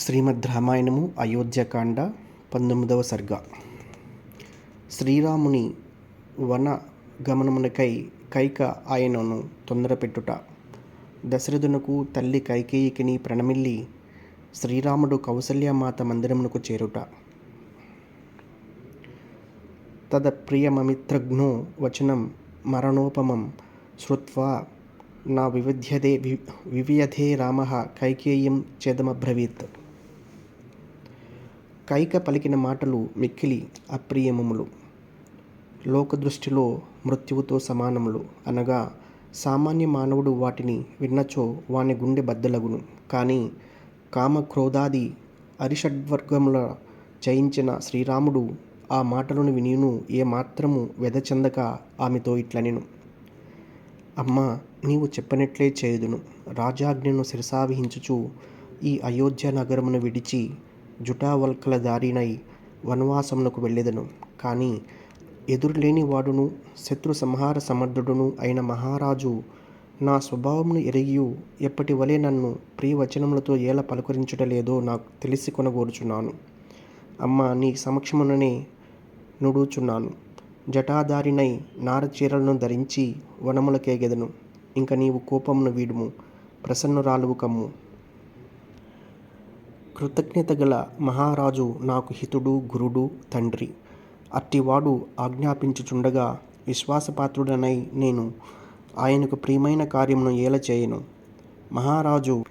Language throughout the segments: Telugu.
శ్రీమద్ రామాయణము అయోధ్యకాండ పంతొమ్మిదవ సర్గ. శ్రీరాముని వన గమనమునకై కైక ఆయనను తొందరపెట్టుట. దశరథునకు తల్లి కైకేయికిని ప్రణమిల్లి శ్రీరాముడు కౌసల్యమాత మందిరమునకు చేరుట. తద ప్రియమమిత్రఘ్నో వచనం మరణోపమం శ్రుత్వా నా వివిధ్యదే వివియధే రామ కైకేయం చేదమబ్రవీత్. కైక పలికిన మాటలు మిక్కిలి అప్రియమములు లోకదృష్టిలో మృత్యువుతో సమానములు అనగా సామాన్య మానవుడు వాటిని విన్నచో వాని గుండె బద్దలగును. కానీ కామ క్రోధాది అరిషడ్వర్గముల జయించిన శ్రీరాముడు ఆ మాటలను వినియును ఏమాత్రము వెదచెందక ఆమెతో ఇట్లనెను. అమ్మా నీవు చెప్పినట్లే చేయుదును. రాజాజ్ఞను శిరసావహించుచు ఈ అయోధ్య నగరమును విడిచి జుటావల్కల దారినై వనవాసమునకు వెళ్ళెదను. కానీ ఎదురులేని వాడును శత్రు సంహార సమర్థుడును అయిన మహారాజు నా స్వభావమును ఎరిగియు ఎప్పటి వలె నన్ను ప్రియవచనములతో ఎలా పలుకరించుటలేదో నాకు తెలిసి కొనగోరుచున్నాను. అమ్మ నీ సమక్షముననే నుడుచున్నాను. జటాధారినై నారచీరలను ధరించి వనములకేగెదను. ఇంక నీవు కోపమును వీడుము ప్రసన్నురాలువు కమ్ము. కృతజ్ఞత గల మహారాజు నాకు హితుడు గురుడు తండ్రి. అట్టివాడు ఆజ్ఞాపించుచుండగా విశ్వాసపాత్రుడనై నేను ఆయనకు ప్రియమైన కార్యమును ఏల చేయను మహారాజు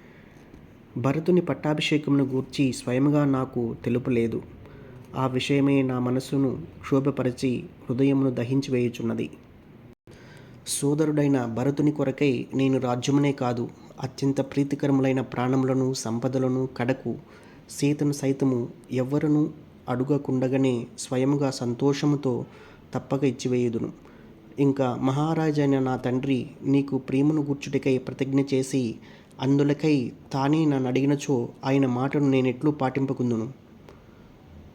భరతుని పట్టాభిషేకమును గూర్చి స్వయముగా నాకు తెలుపలేదు. ఆ విషయమే నా మనసును క్షోభపరిచి హృదయమును దహించి వేయుచున్నది సోదరుడైన భరతుని కొరకై నేను రాజ్యమునే కాదు అత్యంత ప్రీతికరములైన ప్రాణములను సంపదలను కడకు సీతను సైతము ఎవ్వరును అడుగకుండగానే స్వయముగా సంతోషముతో తప్పక ఇచ్చివేయుదును. ఇంకా మహారాజైన నా తండ్రి నీకు ప్రేమను గుర్చుటికై ప్రతిజ్ఞ చేసి అందులకై తానే నన్ను అడిగినచో ఆయన మాటను నేనెట్లు పాటింపకుందును.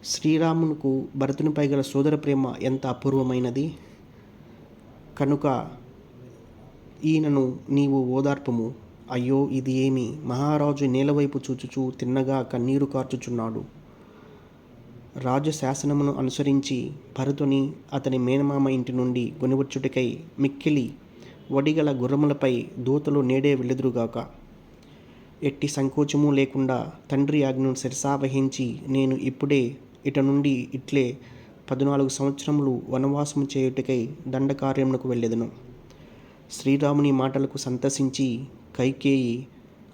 శ్రీరామునకు భరతునిపై గల సోదర ప్రేమ ఎంత అపూర్వమైనది? కనుక ఈయనను నీవు ఓదార్పము. అయ్యో ఇది ఏమి? మహారాజు నేలవైపు చూచుచూ తిన్నగా కన్నీరు కార్చుచున్నాడు. రాజశాసనమును అనుసరించి భరతుని అతని మేనమామ ఇంటి నుండి గొనివచ్చుటికై మిక్కిలి వడిగల గుర్రములపై దూతలు నేడే వెళ్ళెదురుగాక. ఎట్టి సంకోచము లేకుండా తండ్రి ఆజ్ఞను శిరసావహించి నేను ఇప్పుడే ఇట నుండి ఇట్లే పద్నాలుగు సంవత్సరములు వనవాసము చేయుటకై దండకార్యమునకు వెళ్ళెదను. శ్రీరాముని మాటలకు సంతసించి కైకేయి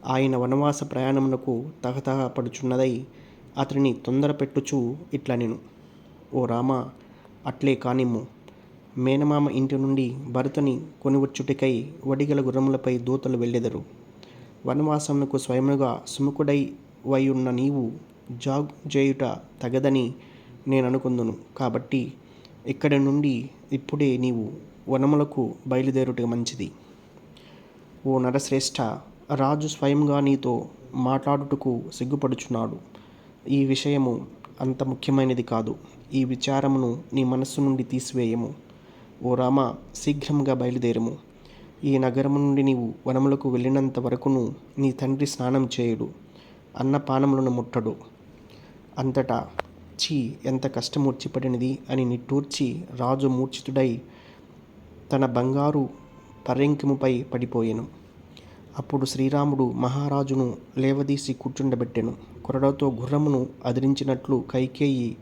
ఆయన వనవాస ప్రయాణమునకు తహతహ పడుచున్నదై అతనిని తొందర పెట్టుచు ఇట్లా నేను ఓ రామ అట్లే కానిమ్ము. మేనమామ ఇంటి నుండి భరతని కొనివచ్చుటికై వడిగల గుర్రములపై దూతలు వెళ్ళెదరు. వనవాసమునకు స్వయముగా సుముఖుడై వై ఉన్న నీవు జాగ్ చేయుట తగదని నేను అనుకుందును కాబట్టి ఇక్కడి నుండి ఇప్పుడే నీవు వనములకు బయలుదేరుట మంచిది. ఓ నరశ్రేష్ఠ రాజు స్వయంగా నీతో మాట్లాడుటకు సిగ్గుపడుచున్నాడు. ఈ విషయము అంత ముఖ్యమైనది కాదు. ఈ విచారమును నీ మనస్సు నుండి తీసివేయము. ఓ రామ శీఘ్రంగా బయలుదేరము. ఈ నగరము నుండి నీవు వనములకు వెళ్ళినంత వరకును నీ తండ్రి స్నానం చేయడు. అన్నపానములను ముట్టడు. అంతటా చీ ఎంత కష్టమూర్చిపడినది అని నిట్టూర్చి రాజు మూర్ఛితుడై తన బంగారు పర్యంకిముపై పడిపోయెను. అప్పుడు శ్రీరాముడు మహారాజును లేవదీసి కూర్చుండబెట్టెను. కొరడతో గుర్రమును అదిరించినట్లు కైకేయి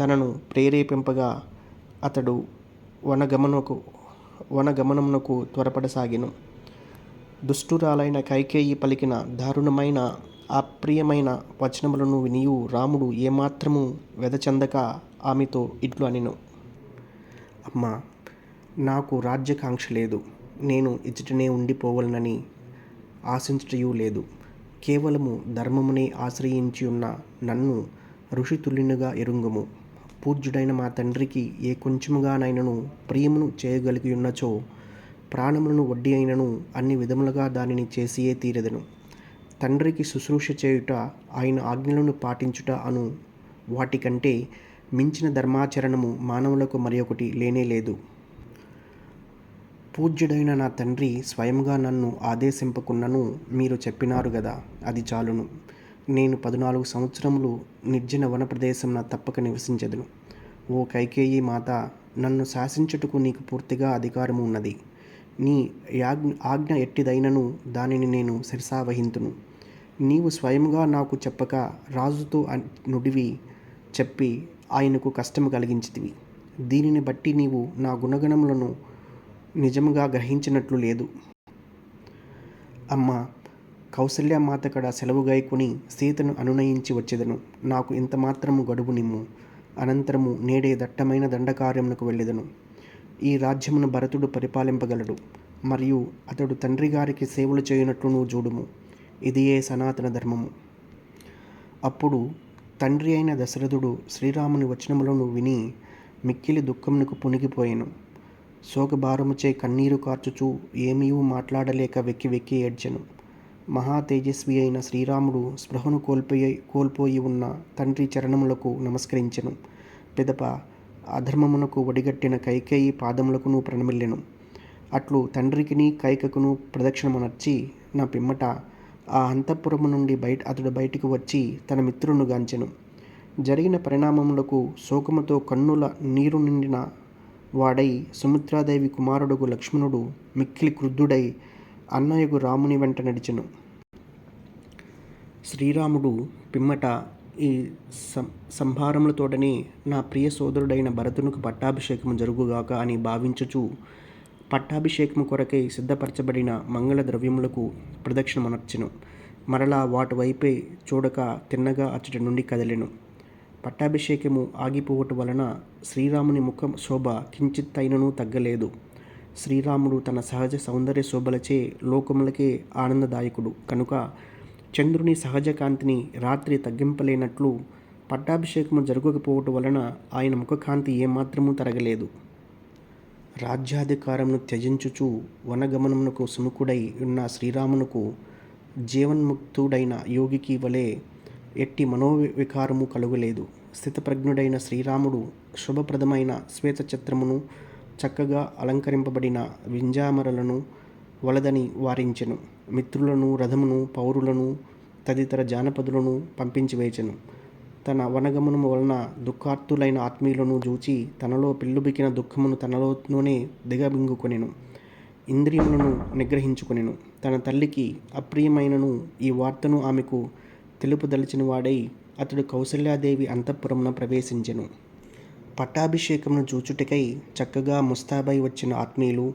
తనను ప్రేరేపింపగా అతడు వనగమనకు వనగమనమునకు త్వరపడసాగెను. దుష్టురాలైన కైకేయి పలికిన దారుణమైన అప్రియమైన వచనములను వినియు రాముడు ఏమాత్రము వెదచందక ఆమెతో ఇట్లు అనెను. అమ్మా నాకు రాజ్యకాంక్ష లేదు. నేను ఇచ్చటనే ఉండిపోవలనని ఆశించటయూ లేదు. కేవలము ధర్మమునే ఆశ్రయించి ఉన్న నన్ను ఋషితుల్యునిగా ఎరుంగుము. పూజ్యుడైన మా తండ్రికి ఏ కొంచెముగానైనను ప్రియమును చేయగలిగి ఉన్నచో ప్రాణములను వడ్డీ అయినను అన్ని విధములుగా దానిని చేసియే తీరెదను. తండ్రికి శుశ్రూష చేయుట ఆయన ఆజ్ఞలను పాటించుట అను వాటికంటే మించిన ధర్మాచరణము మానవులకు మరి ఒకటి లేనే లేదు. పూజ్యుడైన నా తండ్రి స్వయంగా నన్ను ఆదేశింపకున్నను మీరు చెప్పినారు గదా అది చాలును. నేను పదునాలుగు సంవత్సరములు నిర్జన వన ప్రదేశమున తప్పక నివసించదును. ఓ కైకేయి మాత నన్ను శాసించుటకు నీకు పూర్తిగా అధికారము ఉన్నది. నీ యాజ్ఞ ఆజ్ఞ ఎట్టిదైనను దానిని నేను శిరసావహింతును నీవు స్వయంగా నాకు చెప్పక రాజుతో నుడివి చెప్పి ఆయనకు కష్టము కలిగించితివి. దీనిని బట్టి నీవు నా గుణగణములను నిజముగా గ్రహించినట్లు లేదు. అమ్మ కౌసల్య మాత కడ సెలవు గాయకుని సీతను అనునయించి వచ్చేదను. నాకు ఇంత మాత్రము గడువు నిమ్ము. అనంతరము నేడే దట్టమైన దండకార్యమునకు వెళ్ళెదను. ఈ రాజ్యమును భరతుడు పరిపాలింపగలడు. మరియు అతడు తండ్రి గారికి సేవలు చేయనట్లును చూడుము. ఇదియే సనాతన ధర్మము. అప్పుడు తండ్రి అయిన దశరథుడు శ్రీరాముని వచనములను విని మిక్కిలి దుఃఖమునకు పునిగిపోయాను శోకభారముచే కన్నీరు కార్చుచూ ఏమీయూ మాట్లాడలేక వెక్కి వెక్కి ఏడ్చెను. మహా తేజస్వి అయిన శ్రీరాముడు స్పృహను కోల్పోయి కోల్పోయి ఉన్న తండ్రి చరణములకు నమస్కరించెను. పిదప అధర్మమునకు ఒడిగట్టిన కైకేయి పాదములకును ప్రణమిల్లెను. అట్లు తండ్రికిని కైకకును ప్రదక్షిణమునర్చి నా పిమ్మట ఆ అంతఃపురము నుండి బయట అతడు బయటికి వచ్చి తన మిత్రును గాంచెను. జరిగిన పరిణామములకు శోకముతో కన్నుల నీరు నిండిన వాడై సుమిత్రాదేవి కుమారుడుగు లక్ష్మణుడు మిక్కిలి క్రుద్ధుడై అన్నయ్యకు రాముని వెంట నడిచెను. శ్రీరాముడు పిమ్మట ఈ సం సంభారములతోడనే నా ప్రియ సోదరుడైన భరతునికి పట్టాభిషేకము జరుగుగాక అని భావించుచు పట్టాభిషేకము కొరకై సిద్ధపరచబడిన మంగళ ద్రవ్యములకు ప్రదక్షిణమనర్చెను. మరలా వాటి వైపే చూడక తిన్నగా అచ్చటి నుండి కదిలెను. పట్టాభిషేకము ఆగిపోవటం వలన శ్రీరాముని ముఖం శోభ కించిత్తైనను తగ్గలేదు. శ్రీరాముడు తన సహజ సౌందర్య శోభలచే లోకములకే ఆనందదాయకుడు. కనుక చంద్రుని సహజ కాంతిని రాత్రి తగ్గింపలేనట్లు పట్టాభిషేకము జరగకపోవటం వలన ఆయన ముఖకాంతి ఏమాత్రము తరగలేదు. రాజ్యాధికారమును త్యజించుచు వనగమనమునకు సుముఖుడై ఉన్న శ్రీరామునకు జీవన్ముక్తుడైన యోగికి వలె ఎట్టి మనోవికారము కలుగలేదు. స్థితప్రజ్ఞుడైన శ్రీరాముడు శుభప్రదమైన శ్వేతఛత్రమును చక్కగా అలంకరింపబడిన వింజామరలను వలదని వారించెను. మిత్రులను రథమును పౌరులను తదితర జానపదులను పంపించి వేచెను. తన వనగమనము వలన దుఃఖార్తులైన ఆత్మీయులను చూచి తనలో పిల్లుబికిన దుఃఖమును తనలోనే దిగబింగుకొనెను ఇంద్రియములను నిగ్రహించుకొనెను. తన తల్లికి అప్రియమైనను ఈ వార్తను ఆమెకు తెలుపుదలిచిన వాడై అతడు కౌసల్యాదేవి అంతఃపురమున ప్రవేశించెను. పట్టాభిషేకమును చూచుటకై చక్కగా ముస్తాబై వచ్చిన ఆత్మీయులు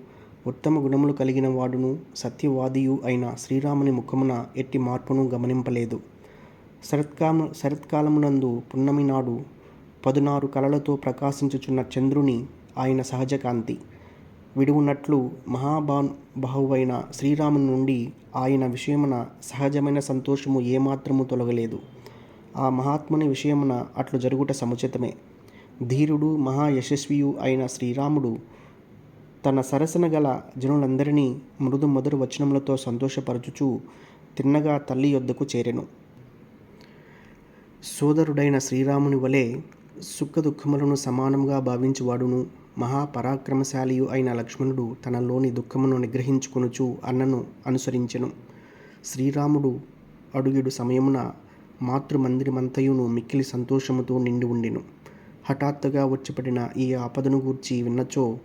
ఉత్తమ గుణములు కలిగిన వాడును సత్యవాదియు అయిన శ్రీరాముని ముఖమున ఎట్టి మార్పును గమనింపలేదు. శరత్కాల శరత్కాలమునందు పున్నమి నాడు పదునారు కళలతో ప్రకాశించుచున్న చంద్రుని ఆయన సహజ కాంతి విడువునట్లు మహాభా బాహువైన శ్రీరాముని నుండి ఆయన విషయమున సహజమైన సంతోషము ఏమాత్రము తొలగలేదు. ఆ మహాత్ముని విషయమున అట్లు జరుగుట సముచితమే. ధీరుడు మహాయశస్వియు అయిన శ్రీరాముడు తన సరసన గల జనులందరినీ మృదు మధుర వచనములతో సంతోషపరచుచు తిన్నగా తల్లి యొద్దకు చేరెను. సోదరుడైన శ్రీరాముని వలె సుఖ దుఃఖములను సమానంగా భావించువాడును. మహాపరాక్రమశాలియు అయిన లక్ష్మణుడు తనలోని దుఃఖమును నిగ్రహించుకొనుచు అన్నను అనుసరించెను. శ్రీరాముడు అడుగుడు సమయమున మాతృమందిరమంతయును మిక్కిలి సంతోషముతో నిండి ఉండెను. హఠాత్తుగా వచ్చిపడిన ఈ ఆపదను గూర్చి విన్నచో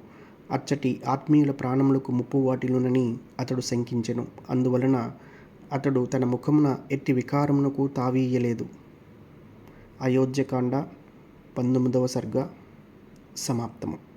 అచ్చటి ఆత్మీయుల ప్రాణములకు ముప్పు వాటిల్లునని అతడు శంకించెను. అందువలన అతడు తన ముఖమున ఎట్టి వికారమునకు తావీయలేదు అయోధ్యకాండ పంతొమ్మిదవ సర్గ సమాప్తము.